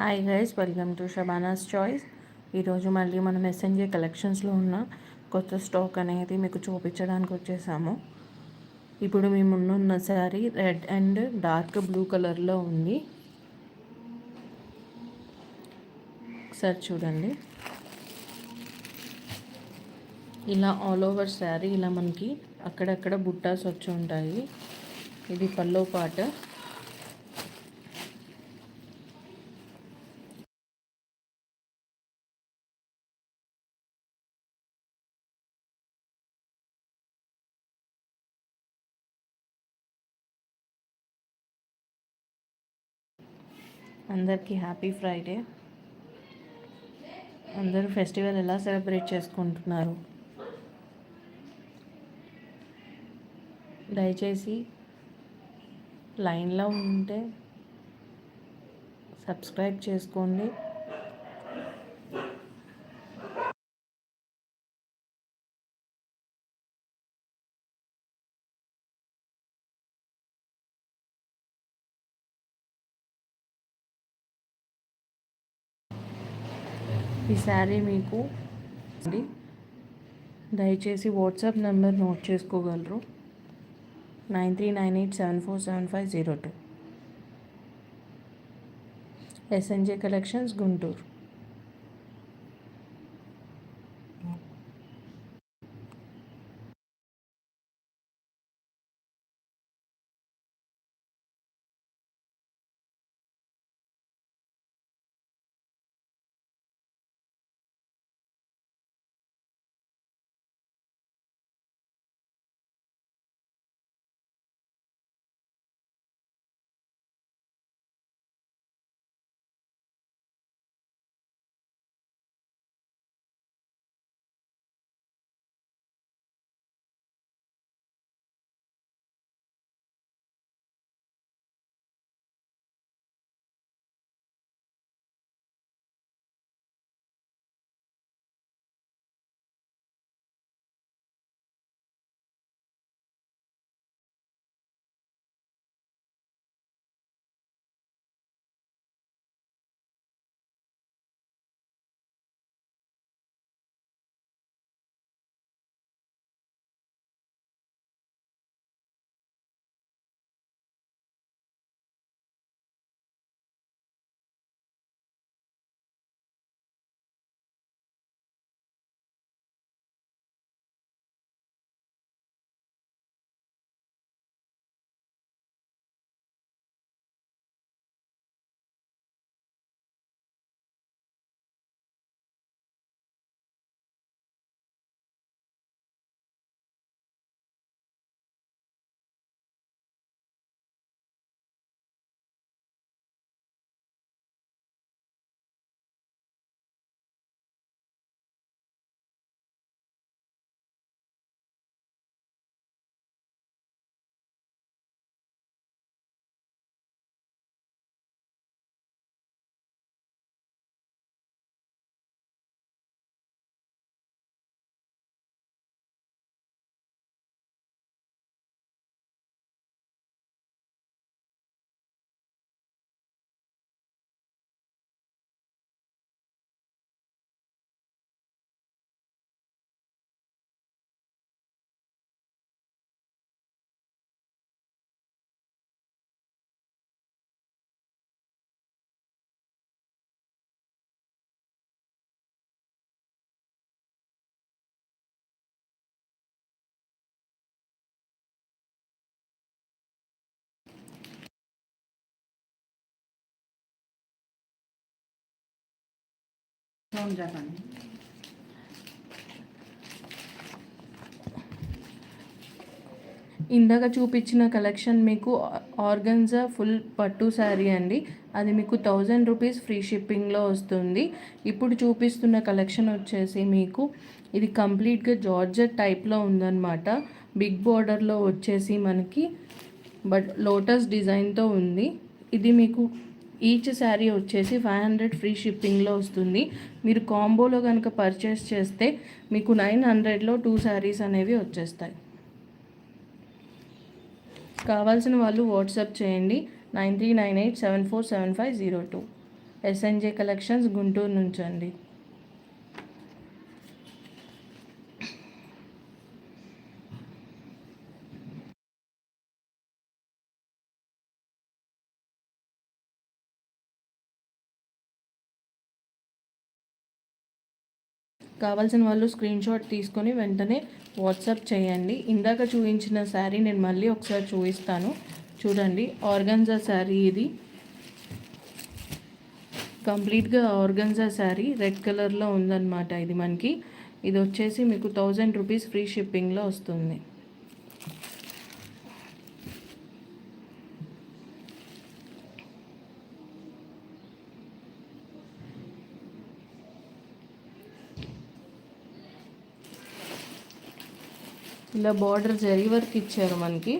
Hi guys welcome to Shabana's choice ఈరోజు మళ్ళీ మనం ఎస్ఎన్జే కలెక్షన్స్లో ఉన్న కొత్త స్టాక్ అనేది మీకు చూపించడానికి వచ్చేసాము. ఇప్పుడు మీ ముందున్న sari red and dark blue కలర్లో ఉంది. ఒకసారి చూడండి. ఇలా ఆల్ ఓవర్ శారీ ఇలా మనకి అక్కడక్కడ బుట్టాస్ వచ్చి ఉంటాయి. ఇది పల్లో పాట. అందరికీ హ్యాపీ ఫ్రైడే. అందరూ ఫెస్టివల్ ఎలా సెలబ్రేట్ చేసుకుంటున్నారు? దయచేసి లైన్లో ఉంటే సబ్స్క్రైబ్ చేసుకోండి ఈ శారీ మీకు. దయచేసి వాట్సాప్ నెంబర్ నోట్ చేసుకోగలరు. Nine three nine eight seven four seven five zero two. SNJ collections Guntur చెప్పండి ఇందాక చూపించిన కలెక్షన్ మీకు ఆర్గన్జా ఫుల్ పట్టు శారీ అండి. అది మీకు థౌజండ్ రూపీస్ ఫ్రీ షిప్పింగ్లో వస్తుంది. ఇప్పుడు చూపిస్తున్న కలెక్షన్ వచ్చేసి మీకు ఇది కంప్లీట్గా జార్జెట్ టైప్లో ఉందన్నమాట. బిగ్ బార్డర్లో వచ్చేసి మనకి బట్ లోటస్ డిజైన్తో ఉంది. ఇది మీకు ఈచ్ శారీ వచ్చేసి ఫైవ్ హండ్రెడ్ ఫ్రీ షిప్పింగ్లో వస్తుంది. మీరు కాంబోలో కనుక పర్చేస్ చేస్తే మీకు నైన్ హండ్రెడ్లో టూ శారీస్ అనేవి వచ్చేస్తాయి. కావాల్సిన వాళ్ళు వాట్సాప్ చేయండి. Nine three nine eight seven four seven five zero two. SNJ collections Guntur నుంచి కావాల్సిన వాళ్ళు స్క్రీన్ షాట్ తీసుకొని వెంటనే వాట్సాప్ చేయండి. ఇందాక చూపించిన శారీ నేను మళ్ళీ ఒకసారి చూపిస్తాను. చూడండి ఆర్గన్జా శారీ ఇది. కంప్లీట్గా ఆర్గన్జా శారీ రెడ్ కలర్లో ఉందన్నమాట ఇది మనకి. ఇది వచ్చేసి మీకు థౌజండ్ రూపీస్ ఫ్రీ షిప్పింగ్లో వస్తుంది. ఇలా బార్డర్ జరీ వర్క్ ఇచ్చారు మనకి.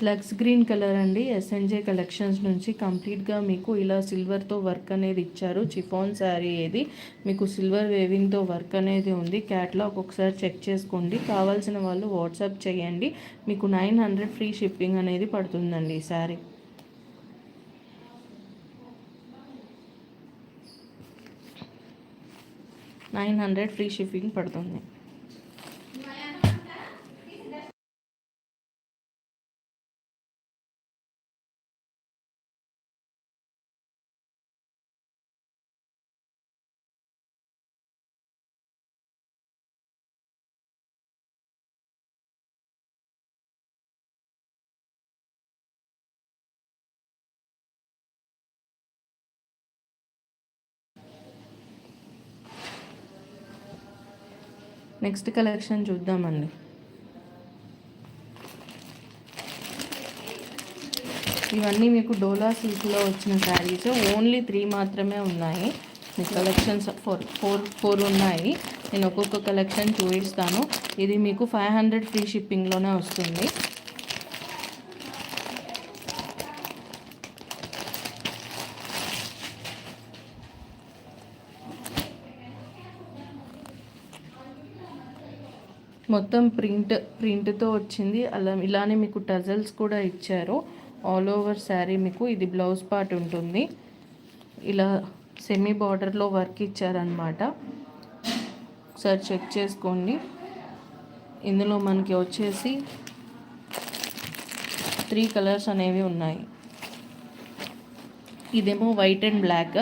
ప్లగ్స్ గ్రీన్ కలర్ అండి. ఎస్ఎన్జే కలెక్షన్స్ నుంచి కంప్లీట్గా మీకు ఇలా సిల్వర్తో వర్క్ అనేది ఇచ్చారు. చిఫాన్ శారీ ఏది? మీకు సిల్వర్ వేవింగ్తో వర్క్ అనేది ఉంది. క్యాట్లాగ్ ఒకసారి చెక్ చేసుకోండి. కావాల్సిన వాళ్ళు వాట్సాప్ చేయండి. మీకు నైన్ హండ్రెడ్ ఫ్రీ షిప్పింగ్ అనేది పడుతుందండి ఈ sari. Nine hundred free shipping పడుతుంది. నెక్స్ట్ కలెక్షన్ చూద్దామండి. ఇవన్నీ మీకు డోలా సిల్క్లో వచ్చిన శారీస్. ఓన్లీ త్రీ మాత్రమే ఉన్నాయి. మీ కలెక్షన్స్ ఫోర్ ఫోర్ ఫోర్ ఉన్నాయి. నేను ఒక్కొక్క కలెక్షన్ చూపిస్తాను. ఇది మీకు ఫైవ్ హండ్రెడ్ ఫ్రీ షిప్పింగ్లోనే వస్తుంది. మొత్తం ప్రింట్ ప్రింట్తో వచ్చింది. అలా ఇలానే మీకు టజల్స్ కూడా ఇచ్చారు. ఆల్ ఓవర్ శారీ మీకు ఇది బ్లౌజ్ పార్ట్ ఉంటుంది. ఇలా సెమీ బార్డర్లో వర్క్ ఇచ్చారనమాట ఒకసారి చెక్ చేసుకోండి. ఇందులో మనకి వచ్చేసి త్రీ కలర్స్ అనేవి ఉన్నాయి. ఇదేమో white and black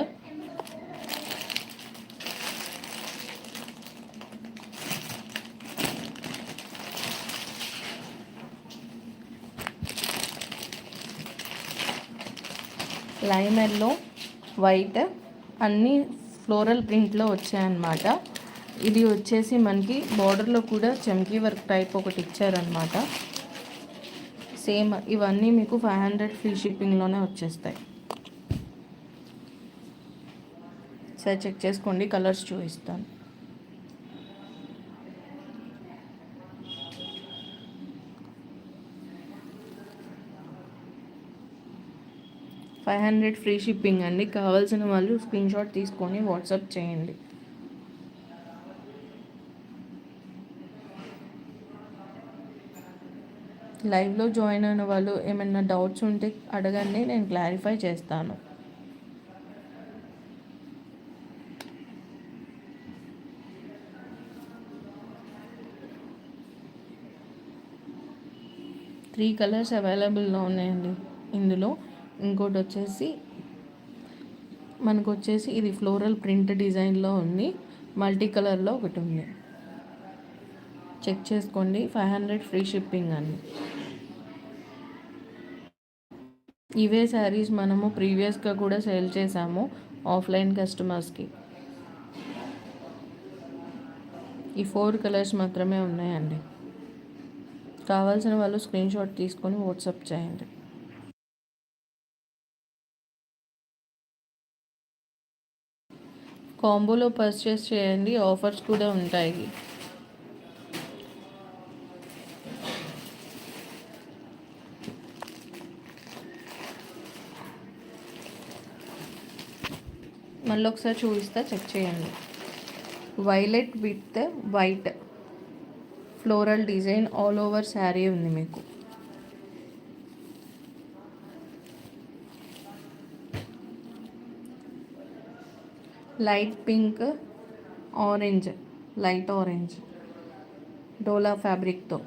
lime yellow white అన్నీ ఫ్లోరల్ ప్రింట్లో వచ్చాయన్నమాట. ఇది వచ్చేసి మనకి బార్డర్లో కూడా చమ్కీ వర్క్ టైప్ ఒకటి ఇచ్చారనమాట సేమ్ ఇవన్నీ మీకు ఫైవ్ హండ్రెడ్ ఫ్రీ షిప్పింగ్లోనే వచ్చేస్తాయి. సరే చెక్ చేసుకోండి. కలర్స్ చూపిస్తాను. ఫైవ్ హండ్రెడ్ ఫ్రీ షిప్పింగ్ అండి. కావాల్సిన వాళ్ళు స్క్రీన్ షాట్ తీసుకొని వాట్సాప్ చేయండి. లైవ్లో జాయిన్ అయిన వాళ్ళు ఏమైనా డౌట్స్ ఉంటే అడగండి నేను క్లారిఫై చేస్తాను. త్రీ కలర్స్ అవైలబుల్లో ఉన్నాయండి ఇందులో. ఇంకోటి వచ్చేసి మనకు వచ్చేసి ఇది ఫ్లోరల్ ప్రింట్ డిజైన్లో ఉంది. మల్టీ కలర్లో ఒకటి ఉంది చెక్ చేసుకోండి. ఫైవ్ హండ్రెడ్ ఫ్రీ షిప్పింగ్ అండి ఇవే శారీస్ మనము ప్రీవియస్గా కూడా సేల్ చేసాము ఆఫ్లైన్ కస్టమర్స్కి. ఈ ఫోర్ కలర్స్ మాత్రమే ఉన్నాయండి. కావాల్సిన వాళ్ళు స్క్రీన్ షాట్ తీసుకొని వాట్సాప్ చేయండి. కాంబోలో పర్చేస్ చేయండి. ఆఫర్స్ కూడా ఉంటాయి. మళ్ళీ ఒకసారి చూపిస్తా చెక్ చేయండి. Violet with white floral design all over sari ఉంది మీకు. Light pink orange light orange. Dola ఫ్యాబ్రిక్తో.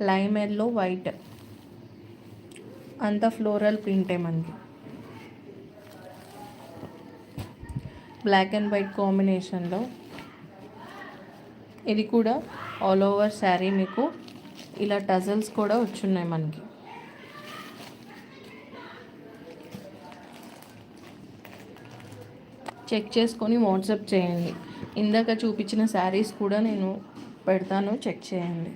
Lime yellow white. అంత ఫ్లోరల్ ప్రింటే మనకి. బ్లాక్ అండ్ వైట్ కాంబినేషన్లో. ఇది కూడా ఆల్ ఓవర్ శారీ మీకు ఇలా టజల్స్ కూడా వచ్చున్నాయి మనకి. చెక్ చేసుకొని వాట్సాప్ చేయండి. ఇందాక చూపించిన శారీస్ కూడా నేను పెడతాను చెక్ చేయండి.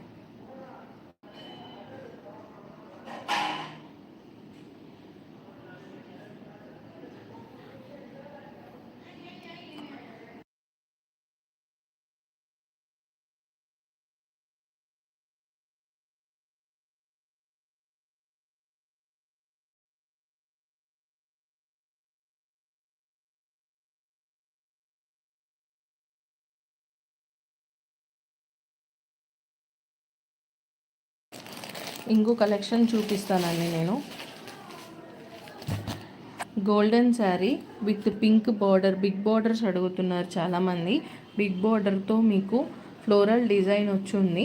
ఇంకో కలెక్షన్ చూపిస్తానండి నేను. Golden sari with pink border big borders అడుగుతున్నారు చాలామంది. బిగ్ బార్డర్తో మీకు ఫ్లోరల్ డిజైన్ వచ్చింది.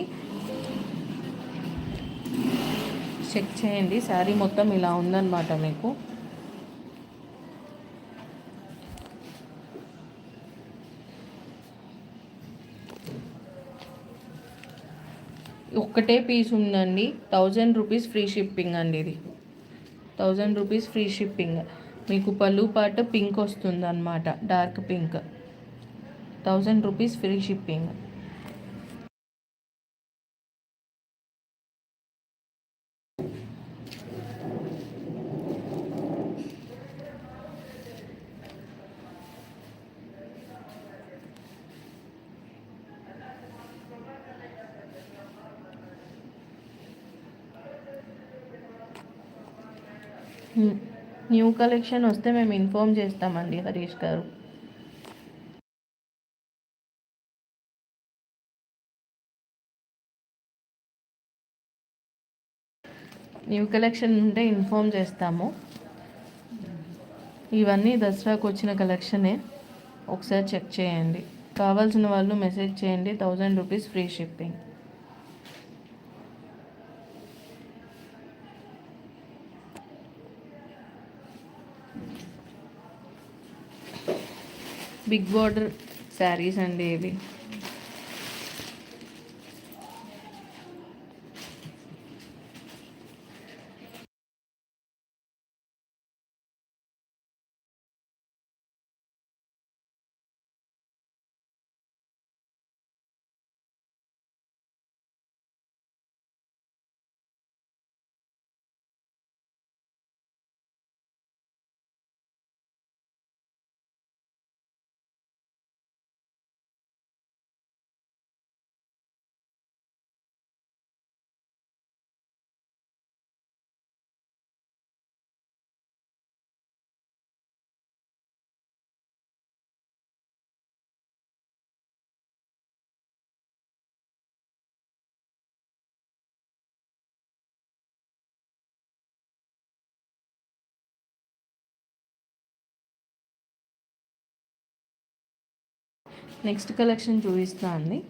చెక్ చేయండి. శారీ మొత్తం ఇలా ఉందన్నమాట మీకు. ఒక్కటే పీస్ ఉందండి. థౌజండ్ రూపీస్ ఫ్రీ షిప్పింగ్ అండి ఇది. Thousand rupees free shipping. మీకు పళ్ళు పాట పింక్ వస్తుంది అనమాట dark pink. Thousand rupees free shipping. New collection వస్తే మేము ఇన్ఫామ్ చేస్తామండి హరీష్ గారు. న్యూ కలెక్షన్ ఉంటే ఇన్ఫామ్ చేస్తాము. ఇవన్నీ దసరాకు వచ్చిన కలెక్షనే. ఒకసారి చెక్ చేయండి. కావాల్సిన వాళ్ళు మెసేజ్ చేయండి. Thousand rupees free shipping. Big border saris అండి ఇవి. నెక్స్ట్ కలెక్షన్ చూపిస్తా అండి.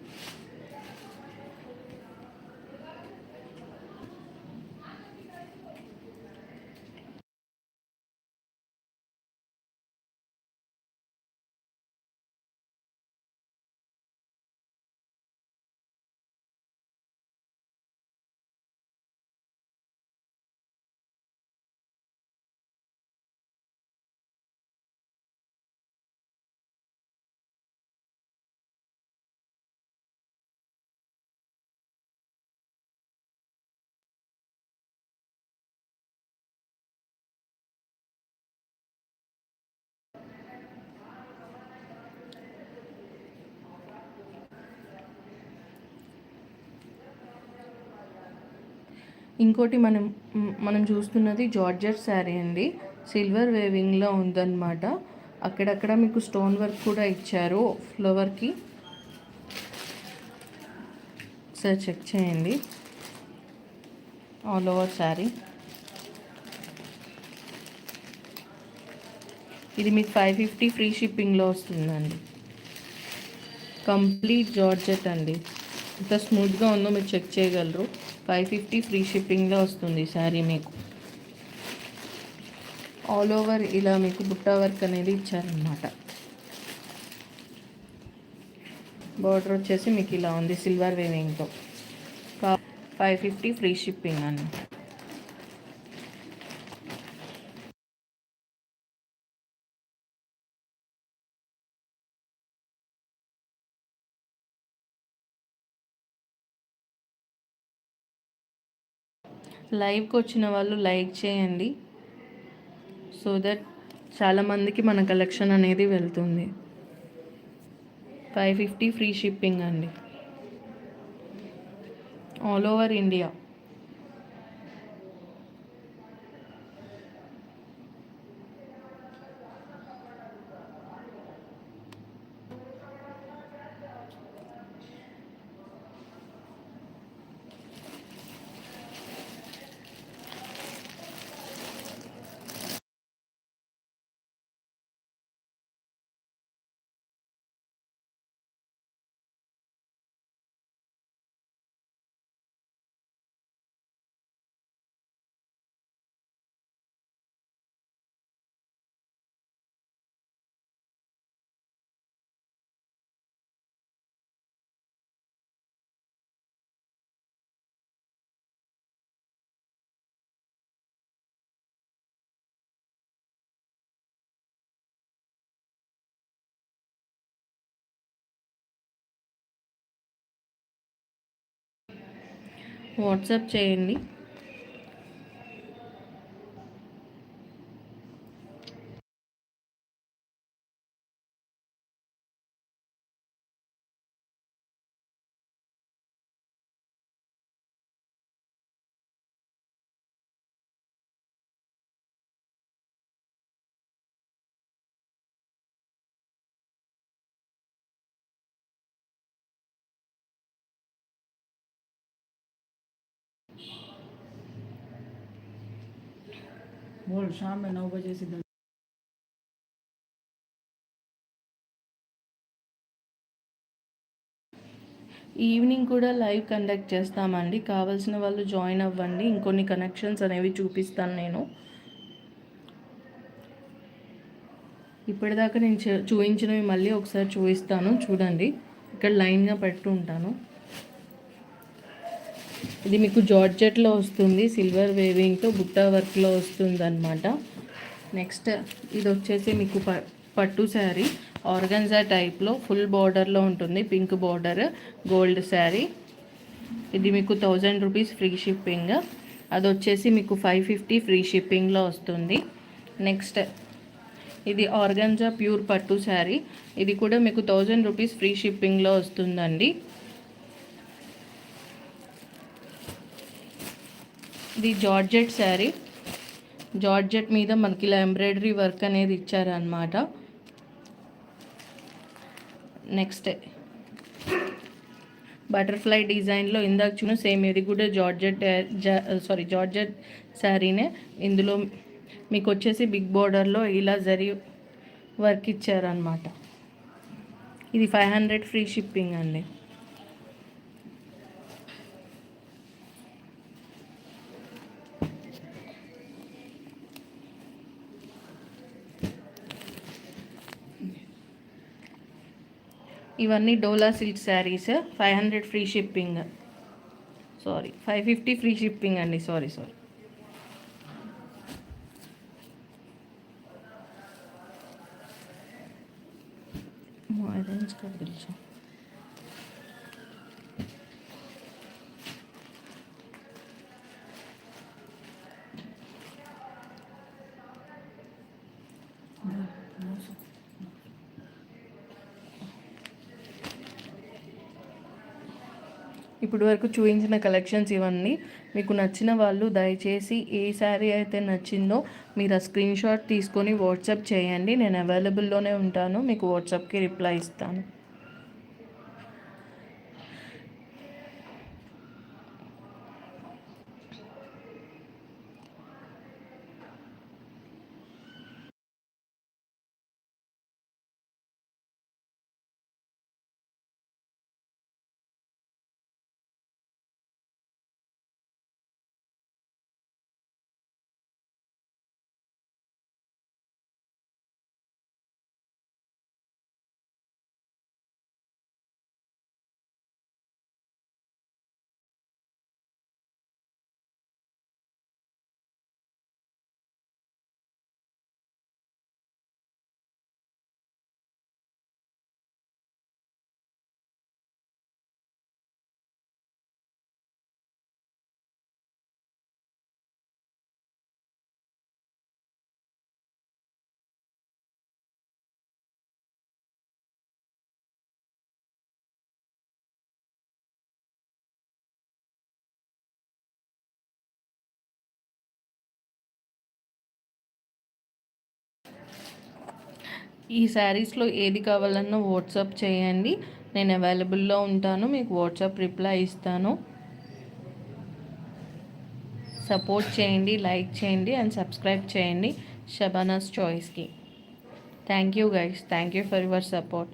ఇంకోటి మనం మనం చూస్తున్నది జార్జెట్ శారీ అండి. సిల్వర్ వేవింగ్లో ఉందన్నమాట. అక్కడక్కడ మీకు స్టోన్ వర్క్ కూడా ఇచ్చారు. ఫ్లవర్కి. ఒకసారి చెక్ చేయండి. All over sari. ఇది మీకు ఫైవ్ ఫిఫ్టీ ఫ్రీ షిప్పింగ్లో వస్తుందండి. కంప్లీట్ జార్జెట్ అండి. ఎంత స్మూత్గా ఉందో మీరు చెక్ చేయగలరు. ఫైవ్ ఫిఫ్టీ ఫ్రీ షిప్పింగ్లో వస్తుంది శారీ మీకు. ఆల్ ఓవర్ ఇలా మీకు బుట్ట వర్క్ అనేది ఇచ్చారనమాట బార్డర్ వచ్చేసి మీకు ఇలా ఉంది సిల్వర్ వేవింగ్తో ఫైవ్ ఫిఫ్టీ ఫ్రీ షిప్పింగ్ అండి లైవ్కి వచ్చిన వాళ్ళు లైక్ చేయండి. సో దట్ చాలామందికి మన కలెక్షన్ అనేది వెళ్తుంది. ఫైవ్ ఫిఫ్టీ ఫ్రీ షిప్పింగ్ అండి. All over India. వాట్సాప్ చేయండి. बोल शाम में नौ बजे से दस ఈవినింగ్ కూడా లైవ్ కండక్ట్ చేస్తామండి కావాల్సిన వాళ్ళు జాయిన్ అవ్వండి ఇంకొన్ని కనెక్షన్స్ అనేవి చూపిస్తాను నేను ఇప్పటిదాకా నేను చూ- చూపించినవి మళ్ళీ ఒకసారి చూపిస్తాను చూడండి ఇక్కడ లైన్గా పెట్టు ఉంటాను ఇది మీకు జార్జెట్లో వస్తుంది సిల్వర్ వేవింగ్తో బుట్ట వర్క్లో వస్తుంది అనమాట నెక్స్ట్ ఇది వచ్చేసి మీకు ప పట్టు శారీ ఆర్గన్జా టైప్లో ఫుల్ బార్డర్లో ఉంటుంది పింక్ బార్డర్ గోల్డ్ శారీ. ఇది మీకు థౌజండ్ రూపీస్ ఫ్రీ షిప్పింగ్. అది వచ్చేసి మీకు ఫైవ్ ఫిఫ్టీ ఫ్రీ షిప్పింగ్లో వస్తుంది. నెక్స్ట్ ఇది ఆర్గన్జా ప్యూర్ పట్టు శారీ. ఇది కూడా మీకు థౌజండ్ రూపీస్ ఫ్రీ షిప్పింగ్లో వస్తుందండి. ఇది జార్జెట్ శారీ. జార్జెట్ మీద మనకి ఇలా ఎంబ్రాయిడరీ వర్క్ అనేది ఇచ్చారనమాట నెక్స్ట్ బటర్ఫ్లై డిజైన్లో ఇందాక చూన సేమ్ ఇది కూడా జార్జెట్ సారీ జార్జెట్ శారీనే. ఇందులో మీకు వచ్చేసి బిగ్ బోర్డర్లో ఇలా జరి వర్క్ ఇచ్చారనమాట ఇది ఫైవ్ హండ్రెడ్ ఫ్రీ షిప్పింగ్ అండి. ఇవన్నీ dola silk saris five hundred free shipping sorry five fifty free shipping అండి. సారీ సారీ తెలుసు ఇప్పుడు వరకు చూపించిన కలెక్షన్స్ ఇవన్నీ. మీకు నచ్చిన వాళ్ళు దయచేసి ఏ శారీ అయితే నచ్చిందో మీరు ఆ స్క్రీన్షాట్ తీసుకొని వాట్సాప్ చేయండి. నేను అవైలబుల్లోనే ఉంటాను. మీకు వాట్సాప్కి రిప్లై ఇస్తాను. ఈ శారీస్లో ఏది కావాలన్నా వాట్సాప్ చేయండి. నేను అవైలబుల్లో ఉంటాను. మీకు వాట్సాప్ రిప్లై ఇస్తాను. సపోర్ట్ చేయండి లైక్ చేయండి అండ్ సబ్స్క్రైబ్ చేయండి Shabana's చాయిస్కి. Thank you guys. Thank you for your support.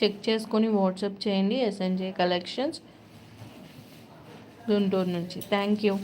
Check చేసుకొని వాట్సాప్ చేయండి ఎస్ఎన్జే కలెక్షన్స్ గుంటూరు నుంచి. Thank you